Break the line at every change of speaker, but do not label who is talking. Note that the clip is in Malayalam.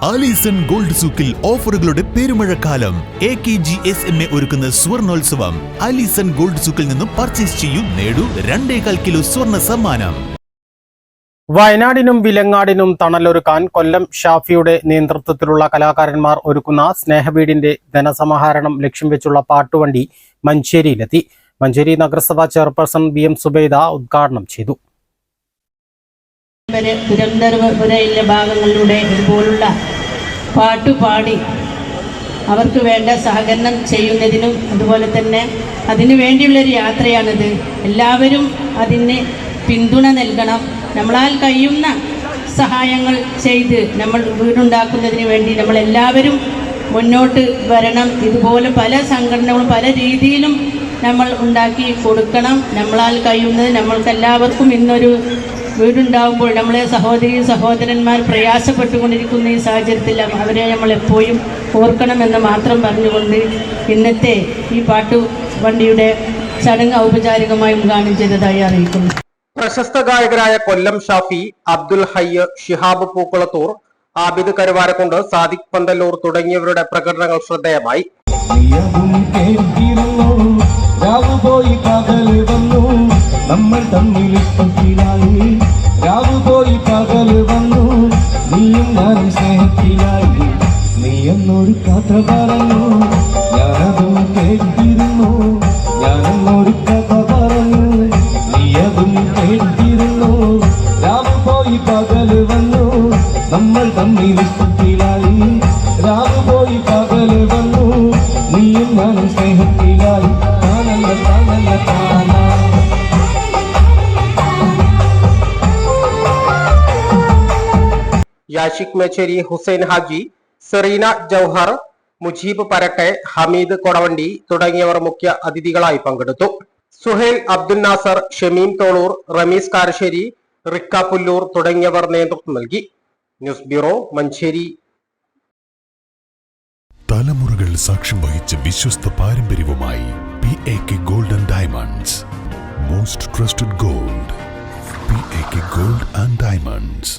ആലീസൺ ഗോൾഡ് സൂക്കിൽ ഓഫറുകളുടെ പെരുമഴക്കാലം. A K G S M A ഒരുക്കുന്ന സ്വർണോത്സവം. ആലീസൺ ഗോൾഡ് സൂക്കിൽ നിന്നും പർച്ചേസ് ചെയ്യൂ നേടൂ രണ്ടേകാൽ കിലോ സ്വർണ സമ്മാനം.
വയനാടിനും വിലങ്ങാടിനും തണലൊരുക്കാൻ കൊല്ലം ഷാഫിയുടെ നേതൃത്വത്തിലുള്ള കലാകാരന്മാർ ഒരുക്കുന്ന സ്നേഹവീടിന്റെ ധനസമാഹരണം ലക്ഷ്യം വെച്ചുള്ള പാട്ടുവണ്ടി മഞ്ചേരിയിലെത്തി. മഞ്ചേരി നഗരസഭാ ചെയർപേഴ്സൺ ബി എം സുബൈദ ഉദ്ഘാടനം ചെയ്തു.
വരെ ഭാഗങ്ങളിലൂടെ ഇതുപോലുള്ള പാട്ടുപാടി അവർക്ക് വേണ്ട സഹകരണം ചെയ്യുന്നതിനും അതുപോലെ തന്നെ അതിനു വേണ്ടിയുള്ളൊരു യാത്രയാണിത്. എല്ലാവരും അതിന് പിന്തുണ നൽകണം. നമ്മളാൽ കഴിയുന്ന സഹായങ്ങൾ ചെയ്ത് നമ്മൾ വീടുണ്ടാക്കുന്നതിന് വേണ്ടി നമ്മളെല്ലാവരും മുന്നോട്ട് വരണം. ഇതുപോലെ പല സംഘടനകളും പല രീതിയിലും നമ്മൾ ഉണ്ടാക്കി കൊടുക്കണം. നമ്മളാൽ കഴിയുന്നത് നമ്മൾക്കെല്ലാവർക്കും ഇന്നൊരു വീടുണ്ടാകുമ്പോൾ നമ്മളെ സഹോദരി സഹോദരന്മാർ പ്രയാസപ്പെട്ടുകൊണ്ടിരിക്കുന്ന ഈ സാഹചര്യത്തിൽ അവരെ നമ്മൾ എപ്പോഴും ഓർക്കണമെന്ന് മാത്രം പറഞ്ഞുകൊണ്ട് ഇന്നത്തെ ഈ പാട്ടു വണ്ടിയുടെ ചടങ്ങ് ഔപചാരികമായി ഉദ്ഘാടനം ചെയ്തതായി അറിയിക്കുന്നു.
പ്രശസ്ത ഗായകരായ കൊല്ലം ഷാഫി അബ്ദുൽ ഹയ്യ ഷിഹാബ് പൂക്കുളത്തൂർ ആബിദ് കരുവാരക്കുണ്ട് സാദിഖ് പന്തല്ലൂർ തുടങ്ങിയവരുടെ പ്രകടനങ്ങൾ ശ്രദ്ധേയമായി.
നമ്മൾ തമ്മിൽ ഇഷ്ടത്തിലായി. രാവ് പോയി പകൽ വന്നു. നീയും ഞാനും സ്നേഹത്തിലായി. നീ എന്നൊരു കഥ പറഞ്ഞു. ഞാനതും കേട്ടിരുന്നു. ഞാനെന്നൊരു കഥ പറഞ്ഞു. നീയതും കേട്ടിരുന്നു. രാവ് പോയി പകൽ വന്നു. നമ്മൾ തമ്മിൽ ഇഷ്ടത്തിലായി രാവ് പോയി പകൽ
യാഷിഖ് മേച്ചേരി ഹുസൈൻ ഹാജി സെറീന ജൗഹർ മുജീബ് പരട്ടെ ഹമീദ് കൊടവണ്ടി തുടങ്ങിയവർ മുഖ്യ അതിഥികളായി പങ്കെടുത്തു. സുഹേൽ അബ്ദുൽ നാസർ ഷമീം തോളൂർ റമീസ് കാരശ്ശേരി റിക്ക പുല്ലൂർ തുടങ്ങിയവർ നേതൃത്വം നൽകി. News bureau Manjeri.
തലമുറകൾ സാക്ഷ്യം വഹിച്ച വിശ്വസ്ത പാരമ്പര്യവുമായി P A K golden diamonds most trusted gold P A K gold and diamonds